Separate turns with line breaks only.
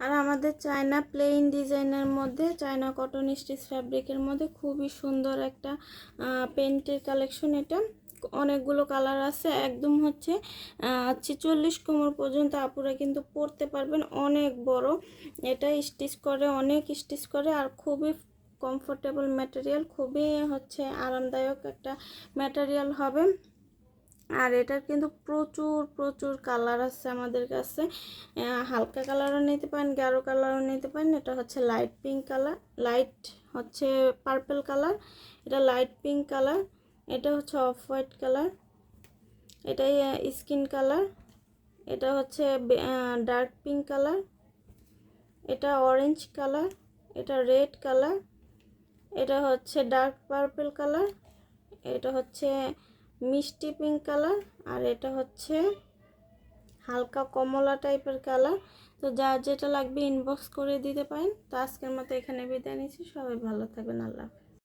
আর আমাদের China plane ডিজাইনের মধ্যে, চায়না কটন স্টিচ ফ্যাব্রিকের মধ্যে খুবই সুন্দর একটা পেন্টের কালেকশন এটা। অনেকগুলো কালার আছে, একদম হচ্ছে ছেচল্লিশ কোমর পর্যন্ত আপুরা কিন্তু পরতে পারবেন, অনেক বড়। এটা স্টিচ করে, অনেক স্টিচ করে, আর খুবই কমফোর্টেবল ম্যাটেরিয়াল খুবই হচ্ছে আরামদায়ক একটা ম্যাটেরিয়াল হবে। আর এটার কিন্তু প্রচুর প্রচুর কালার আছে আমাদের কাছে। হালকা কালারও নিতে পারেন, গাঢ় কালারও নিতে পারেন। এটা হচ্ছে লাইট পিঙ্ক কালার লাইট হচ্ছে পার্পেল কালার এটা লাইট পিঙ্ক কালার এটা হচ্ছে অফ হোয়াইট কালার এটাই স্কিন কালার এটা হচ্ছে ডার্ক পিঙ্ক কালার এটা অরেঞ্জ কালার এটা রেড কালার এটা হচ্ছে ডার্ক পার্পল কালার এটা হচ্ছে মিষ্টি পিঙ্ক কালার আর এটা হচ্ছে হালকা কমলা টাইপের কালার তো যা যেটা লাগবে ইনবক্স করে দিতে পারেন। তো আজকের মতো এখানে বিদায় নিচ্ছি। সবাই ভালো থাকবেন। আল্লাহ হাফেজ।